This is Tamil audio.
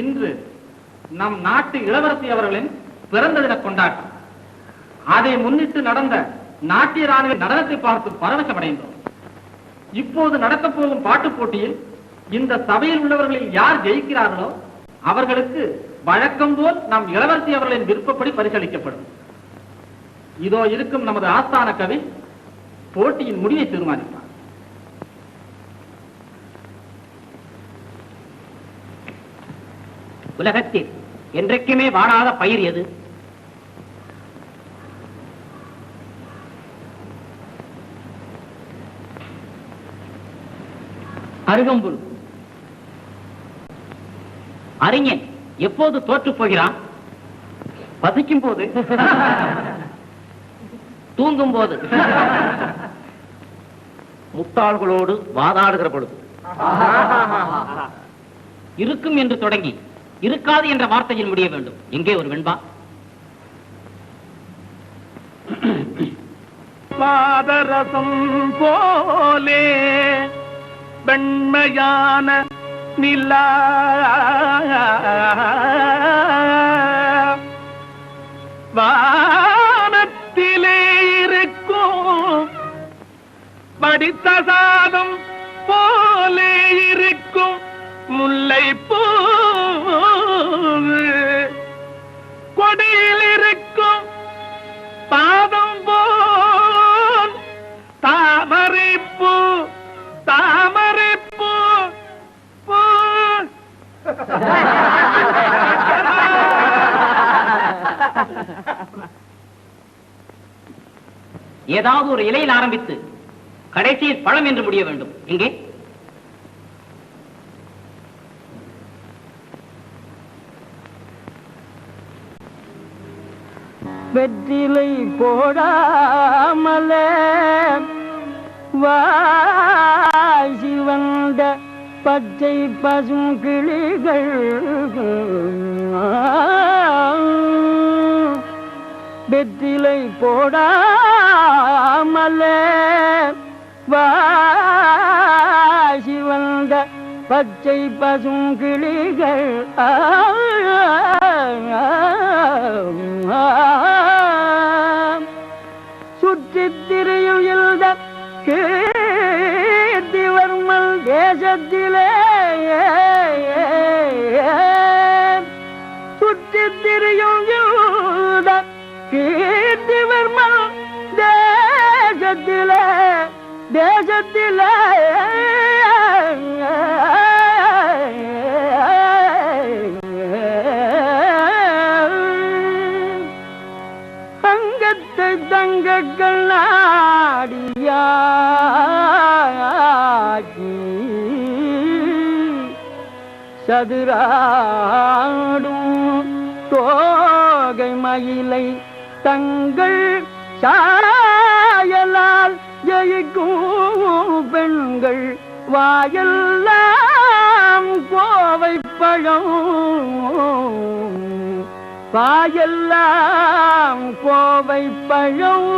இன்று நம் நாட்டு இளவரசி அவர்களின் பிறந்த தின கொண்டாட்டம். அதை முன்னிட்டு நடந்த நாட்டிய ராணுவ நடனத்தை பார்த்து பரவசமடைந்தோம். இப்போது நடக்கப் போகும் பாட்டுப் போட்டியில் இந்த சபையில் உள்ளவர்களில் யார் ஜெயிக்கிறார்களோ அவர்களுக்கு வழக்கம் போல் நம் இளவரசி அவர்களின் விருப்பப்படி பரிசளிக்கப்படும். இதோ இருக்கும் நமது ஆஸ்தான கவி போட்டியின் முடிவை தீர்மானிப்பார். உலகத்தில் என்றைக்குமே வாடாத பயிர் எது? அருகம்புல். அறிஞன் எப்போது தோற்று போகிறான்? பசிக்கும் போது தூங்கும் போது முட்டாள்களோடு வாதாடுகிற பொழுது? இருக்கும் என்று தொடங்கி. இருக்காது என்ற வார்த்தையில் முடிய வேண்டும். எங்கே ஒரு வெண்பா. பாதரசம் போலே வெண்மையான நிலா. வானத்திலே இருக்கும் படித்த சாதம் போலே இருக்கும் முல்லை ஏதாவது ஒரு இலையில் ஆரம்பித்து கடைசியில் பழம் என்று முடிய வேண்டும். எங்கே வெற்றிலை போடாமல வாசி வந்த பச்சை பசும் கிளிகள் வெற்றிலை போடாமலே வாசி வந்த பச்சை பசும் கிளிகள். ஆ. தேசத்தில தேசத்தில. தங்கத்தை தங்கங்கள் நாடியாகி சதுராடும் தோகை மயிலை தங்கள் சாரா சாயலால் ஜெயிக்கும் பெண்கள் வாயெல்லாம் கோவை பழம் வாயெல்லாம் கோவை பழம்